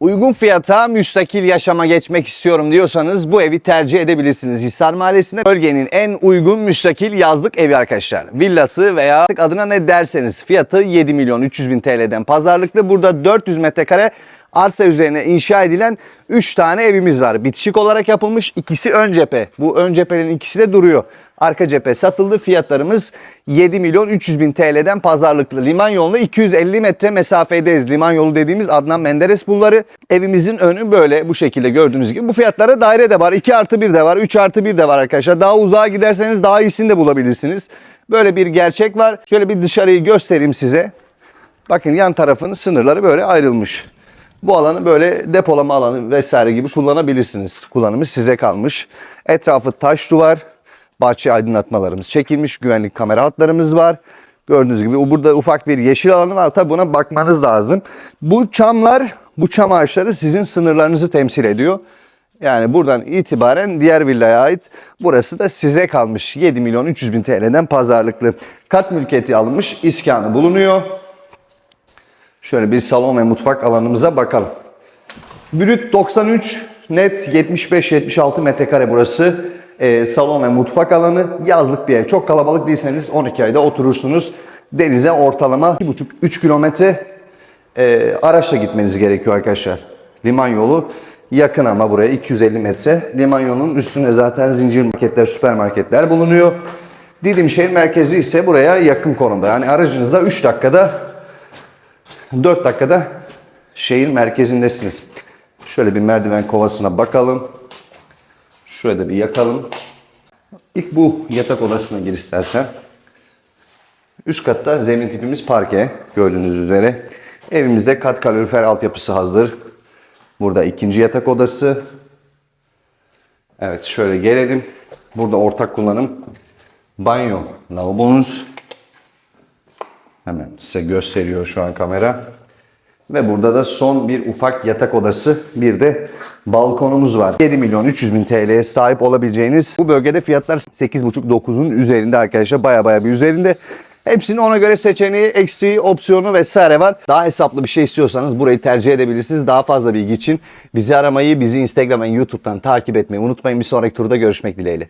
Uygun fiyata müstakil yaşama geçmek istiyorum diyorsanız bu evi tercih edebilirsiniz. Hisar Mahallesi'nde bölgenin en uygun müstakil yazlık evi arkadaşlar. Villası veya adına ne derseniz fiyatı 7 milyon 300 bin TL'den pazarlıklı. Burada 400 metrekare arsa üzerine inşa edilen 3 tane evimiz var. Bitişik olarak yapılmış. ikisi ön cephe. Bu ön cephenin ikisi de duruyor. Arka cephe satıldı. Fiyatlarımız 7 milyon 300 bin TL'den pazarlıklı. Liman yoluna 250 metre mesafedeyiz. Liman yolu dediğimiz Adnan Menderes Bulvarı. Evimizin önü böyle bu şekilde gördüğünüz gibi. Bu fiyatlara daire de var. 2 artı 1 de var. 3 artı 1 de var arkadaşlar. Daha uzağa giderseniz daha iyisini de bulabilirsiniz. Böyle bir gerçek var. Şöyle bir dışarıyı göstereyim size. Bakın yan tarafın sınırları böyle ayrılmış. Bu alanı böyle depolama alanı vesaire gibi kullanabilirsiniz. Kullanımı size kalmış. Etrafı taş duvar, bahçe aydınlatmalarımız çekilmiş, güvenlik kamera hatlarımız var. Gördüğünüz gibi burada ufak bir yeşil alanı var. Tabi buna bakmanız lazım. Bu çamlar, bu çam ağaçları sizin sınırlarınızı temsil ediyor. Yani buradan itibaren diğer villaya ait. Burası da size kalmış. 7 milyon 300 bin TL'den pazarlıklı. Kat mülkiyeti alınmış, iskanı bulunuyor. Şöyle bir salon ve mutfak alanımıza bakalım. Brüt 93, net 75-76 metrekare burası. Ee, salon ve mutfak alanı yazlık bir ev. Çok kalabalık değilseniz 12 ayda oturursunuz. Denize ortalama 2,5-3 kilometre e, araçla gitmeniz gerekiyor arkadaşlar. Liman yolu yakın ama buraya 250 metre. Liman yolunun üstünde zaten zincir marketler, süpermarketler bulunuyor. Didim şehir merkezi ise buraya yakın konumda. Yani aracınızda 3 dakikada 4 dakikada şehir merkezindesiniz. Şöyle bir merdiven kovasına bakalım. Şurada bir yakalım. İlk bu yatak odasına gir istersen. Üst katta zemin tipimiz parke gördüğünüz üzere. Evimizde kat kalorifer altyapısı hazır. Burada ikinci yatak odası. Evet şöyle gelelim. Burada ortak kullanım. Banyo, lavabonuz. Hemen size gösteriyor şu an kamera. Ve burada da son bir ufak yatak odası, bir de balkonumuz var. 7 milyon 300 bin TL'ye sahip olabileceğiniz bu bölgede fiyatlar 8,5-9'un üzerinde arkadaşlar. Baya baya bir üzerinde. Hepsinin ona göre seçeneği, eksiği, opsiyonu vesaire var. Daha hesaplı bir şey istiyorsanız burayı tercih edebilirsiniz. Daha fazla bilgi için bizi aramayı, bizi Instagram ve YouTube'dan takip etmeyi unutmayın. Bir sonraki turda görüşmek dileğiyle.